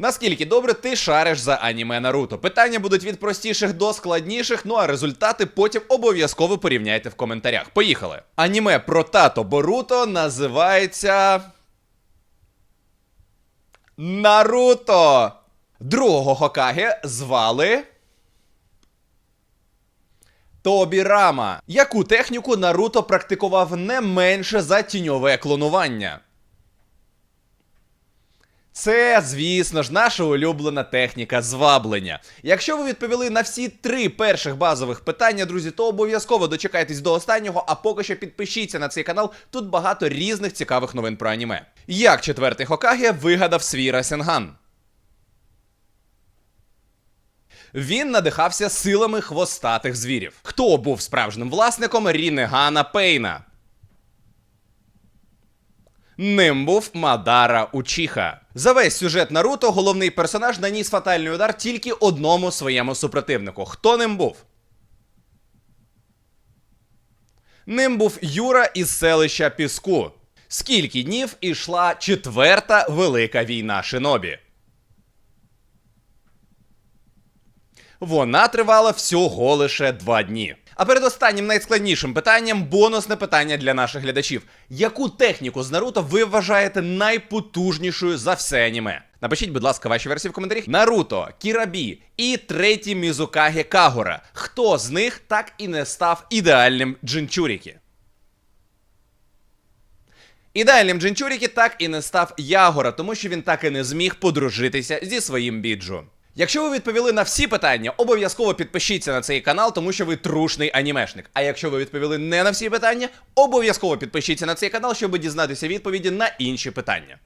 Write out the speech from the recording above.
Наскільки добре ти шариш за аніме Наруто? Питання будуть від простіших до складніших, ну а результати потім обов'язково порівняйте в коментарях. Поїхали. Аніме про тато Боруто називається. Наруто! Другого Хокаге звали. Тобі Рама. Яку техніку Наруто практикував не менше за тіньове клонування? Це, звісно ж, наша улюблена техніка зваблення. Якщо ви відповіли на всі три перших базових питання, друзі, то обов'язково дочекайтесь до останнього, а поки що підпишіться на цей канал. Тут багато різних цікавих новин про аніме. Як четвертий Хокаге вигадав свій Расенган? Він надихався силами хвостатих звірів. Хто був справжнім власником Рінегана Пейна? Ним був Мадара Учіха. За весь сюжет Наруто головний персонаж наніс фатальний удар тільки одному своєму супротивнику. Хто ним був? Ним був Юра із селища Піску. Скільки днів ішла четверта велика війна Шинобі? Вона тривала всього лише два дні. А перед останнім найскладнішим питанням бонусне питання для наших глядачів: яку техніку з Наруто ви вважаєте найпотужнішою за все аніме? Напишіть, будь ласка, ваші версії в коментарях. Наруто, Кірабі і третій Мізукаге Кагора. Хто з них так і не став ідеальним Джинчурікі? Ідеальним Джинчурікі так і не став Ягора, тому що він так і не зміг подружитися зі своїм біджу. Якщо ви відповіли на всі питання, обов'язково підпишіться на цей канал, тому що ви трушний анімешник. А якщо ви відповіли не на всі питання, обов'язково підпишіться на цей канал, щоб дізнатися відповіді на інші питання.